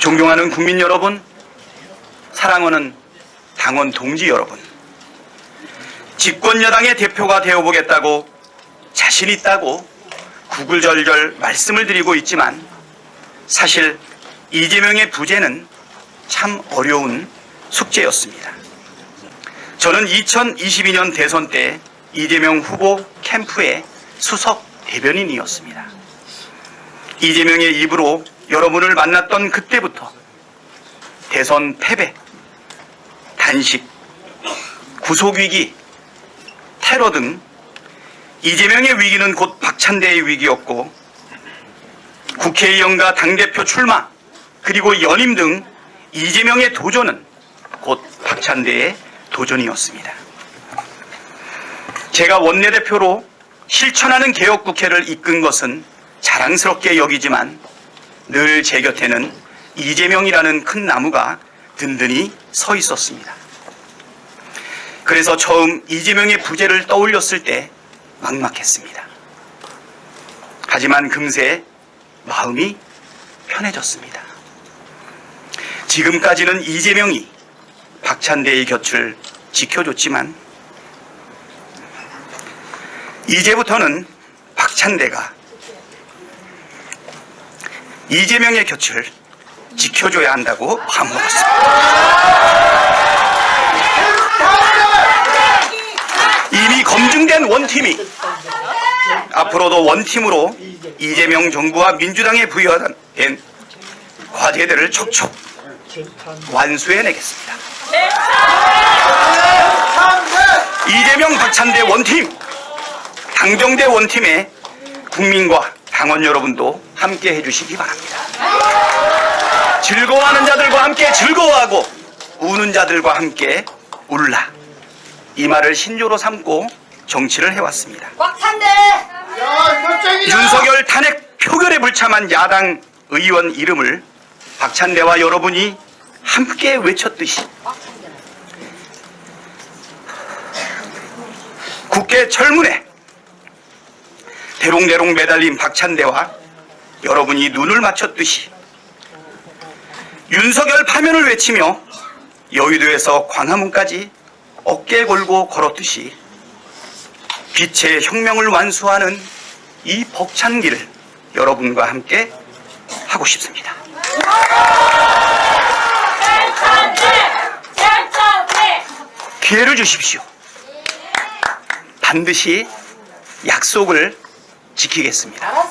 존경하는 국민 여러분, 사랑하는 당원 동지 여러분, 집권 여당의 대표가 되어보겠다고 자신 있다고 구글절절 말씀을 드리고 있지만 사실 이재명의 부재는 참 어려운 숙제였습니다. 저는 2022년 대선 때 이재명 후보 캠프의 수석 대변인이었습니다. 이재명의 입으로 여러분을 만났던 그때부터 대선 패배, 단식, 구속위기, 테러 등 이재명의 위기는 곧 박찬대의 위기였고 국회의원과 당대표 출마 그리고 연임 등 이재명의 도전은 곧 박찬대의 도전이었습니다. 제가 원내대표로 실천하는 개혁국회를 이끈 것은 자랑스럽게 여기지만 늘 제 곁에는 이재명이라는 큰 나무가 든든히 서 있었습니다. 그래서 처음 이재명의 부재를 떠올렸을 때 막막했습니다. 하지만 금세 마음이 편해졌습니다. 지금까지는 이재명이 박찬대의 곁을 지켜줬지만 이제부터는 박찬대가 이재명의 곁을 지켜줘야 한다고 마음먹었습니다. 이미 검증된 원팀이 앞으로도 원팀으로 이재명 정부와 민주당에 부여된 과제들을 촉촉 완수해내겠습니다. 이재명 박찬대 원팀, 당정대 원팀에 국민과 당원 여러분도 함께 해주시기 바랍니다. 즐거워하는 자들과 함께 즐거워하고 우는 자들과 함께 울라. 이 말을 신조로 삼고 정치를 해왔습니다. 꽉찬대 윤석열 탄핵 표결에 불참한 야당 의원 이름을 박찬대와 여러분이 함께 외쳤듯이 국회 철문에 대롱대롱 매달린 박찬대와 여러분이 눈을 맞췄듯이 윤석열 파면을 외치며 여의도에서 광화문까지 어깨 걸고 걸었듯이 빛의 혁명을 완수하는 이 벅찬 길을 여러분과 함께 하고 싶습니다. 기회를 주십시오. 반드시 약속을 지키겠습니다.